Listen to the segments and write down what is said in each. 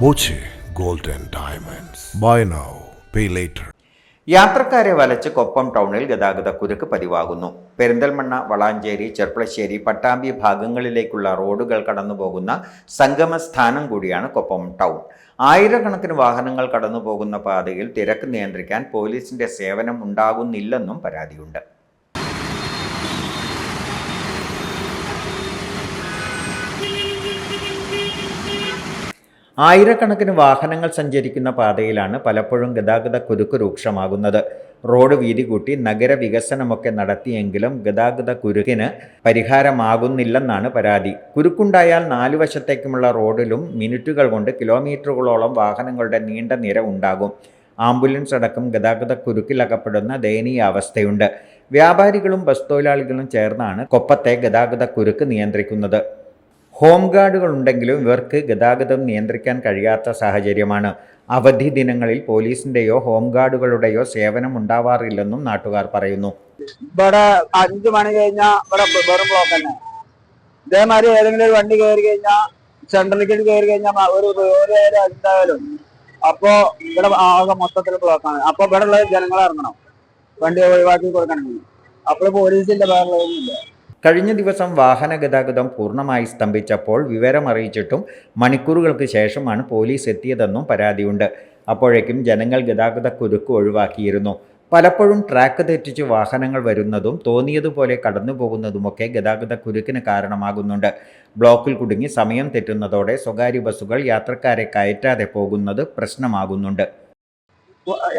Boche gold and Diamonds. Buy now, pay later. യാത്രക്കാരെ വലച്ച് കൊപ്പം ടൗണിൽ ഗതാഗത കുരുക്ക് പതിവാകുന്നു പെരിന്തൽമണ്ണ വളാഞ്ചേരി ചെർപ്പളശ്ശേരി പട്ടാമ്പി ഭാഗങ്ങളിലേക്കുള്ള റോഡുകൾ കടന്നുപോകുന്ന സംഗമ സ്ഥാനം കൂടിയാണ് കൊപ്പം ടൗൺ ആയിരക്കണക്കിന് വാഹനങ്ങൾ കടന്നുപോകുന്ന പാതയിൽ തിരക്ക് നിയന്ത്രിക്കാൻ പോലീസിന്റെ സേവനം ഉണ്ടാകുന്നില്ലെന്നും പരാതിയുണ്ട് ആയിരക്കണക്കിന് വാഹനങ്ങൾ സഞ്ചരിക്കുന്ന പാതയിലാണ് പലപ്പോഴും ഗതാഗത കുരുക്ക് രൂക്ഷമാകുന്നത്. റോഡ് വീതി കൂട്ടി നഗരവികസനമൊക്കെ നടത്തിയെങ്കിലും ഗതാഗത കുരുക്കിന് പരിഹാരമാകുന്നില്ലെന്നാണ് പരാതി. കുരുക്കുണ്ടായാൽ നാലു വശത്തേക്കുമുള്ള റോഡിലും മിനിറ്റുകൾ കൊണ്ട് കിലോമീറ്ററുകളോളം വാഹനങ്ങളുടെ നീണ്ട നിര ഉണ്ടാകും. ആംബുലൻസ് അടക്കം ഗതാഗത കുരുക്കിലകപ്പെടുന്ന ദയനീയ അവസ്ഥയുണ്ട്. വ്യാപാരികളും ബസ് തൊഴിലാളികളും ചേർന്നാണ് കൊപ്പത്തെ ഗതാഗത കുരുക്ക് നിയന്ത്രിക്കുന്നത്. ഹോം ഗാർഡുകൾ ഉണ്ടെങ്കിലും ഇവർക്ക് ഗതാഗതം നിയന്ത്രിക്കാൻ കഴിയാത്ത സാഹചര്യമാണ്. അവധി ദിനങ്ങളിൽ പോലീസിന്റെയോ ഹോം ഗാർഡുകളുടെയോ സേവനം ഉണ്ടാവാറില്ലെന്നും നാട്ടുകാർ പറയുന്നു. ഇവിടെ അഞ്ചു മണി കഴിഞ്ഞാൽ ഇവിടെ വെറും ബ്ലോക്ക് തന്നെ. ഇതേമാതിരി ഏതെങ്കിലും ഒരു വണ്ടി കയറി കഴിഞ്ഞാൽ സെൻട്രലിലേക്ക് കയറി കഴിഞ്ഞാൽ ഒരു എന്തായാലും അപ്പോ ഇവിടെ ആകെ മൊത്തത്തിൽ ബ്ലോക്കാണ് അപ്പൊ ഇവിടെ ഉള്ള ജനങ്ങളെ ഇറങ്ങണം. വണ്ടി ഒഴിവാക്കി കൊടുക്കണമെങ്കിൽ. അപ്പോൾ പോലീസിന്റെ വേറെയൊന്നുമില്ല കഴിഞ്ഞ ദിവസം വാഹന ഗതാഗതം പൂർണമായി സ്തംഭിച്ചപ്പോൾ വിവരമറിയിച്ചിട്ടും മണിക്കൂറുകൾക്ക് ശേഷമാണ് പോലീസ് എത്തിയതെന്നും പരാതിയുണ്ട്. അപ്പോഴേക്കും ജനങ്ങൾ ഗതാഗത കുരുക്ക് ഒഴിവാക്കിയിരുന്നു. പലപ്പോഴും ട്രാക്ക് തെറ്റിച്ച് വാഹനങ്ങൾ വരുന്നതും തോന്നിയതുപോലെ കടന്നു പോകുന്നതുമൊക്കെ ഗതാഗത കുരുക്കിന് കാരണമാകുന്നുണ്ട്. ബ്ലോക്കിൽ കുടുങ്ങി സമയം തെറ്റുന്നതോടെ സ്വകാര്യ ബസ്സുകൾ യാത്രക്കാരെ കയറ്റാതെ പോകുന്നത് പ്രശ്നമാകുന്നുണ്ട്.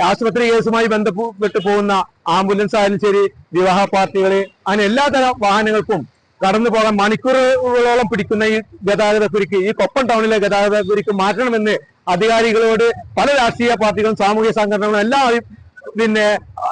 ആശുപത്രി കേസുമായി ബന്ധപ്പെട്ട് പോകുന്ന ആംബുലൻസ് ആയാലും ശരി വിവാഹ പാർട്ടികൾ അങ്ങനെ എല്ലാ തരം വാഹനങ്ങൾക്കും കടന്നു പോകാൻ മണിക്കൂറുകളോളം പിടിക്കുന്ന ഈ ഗതാഗത കുരുക്ക് ഈ കൊപ്പം ടൗണിലെ ഗതാഗത കുരുക്ക് മാറ്റണമെന്ന് അധികാരികളോട് പല രാഷ്ട്രീയ പാർട്ടികളും സാമൂഹ്യ സംഘടനകളും എല്ലാം പിന്നെ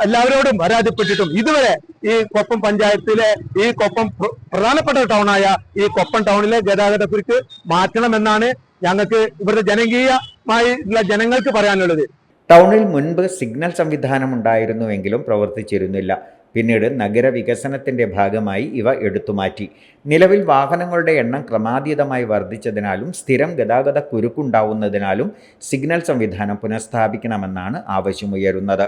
എല്ലാവരോടും പരാതിപ്പെട്ടിട്ടും. ഇതുവരെ ഈ കൊപ്പം പഞ്ചായത്തിലെ ഈ കൊപ്പം പ്ര- പ്രധാനപ്പെട്ട ടൗണായ ഈ കൊപ്പം ടൗണിലെ ഗതാഗത കുരുക്ക് മാറ്റണമെന്നാണ് ഞങ്ങൾക്ക് ഇവിടുത്തെ ജനകീയമായി ജനങ്ങൾക്ക് പറയാനുള്ളത്. ടൗണിൽ മുൻപ് സിഗ്നൽ സംവിധാനം ഉണ്ടായിരുന്നുവെങ്കിലും പ്രവർത്തിച്ചിരുന്നില്ല. പിന്നീട് നഗരവികസനത്തിന്റെ ഭാഗമായി ഇവ എടുത്തുമാറ്റി നിലവിൽ വാഹനങ്ങളുടെ എണ്ണം ക്രമാതീതമായി വർദ്ധിച്ചതിനാലും സ്ഥിരം ഗതാഗത കുരുക്കുണ്ടാവുന്നതിനാലും സിഗ്നൽ സംവിധാനം പുനഃസ്ഥാപിക്കണമെന്നാണ് ആവശ്യമുയരുന്നത്.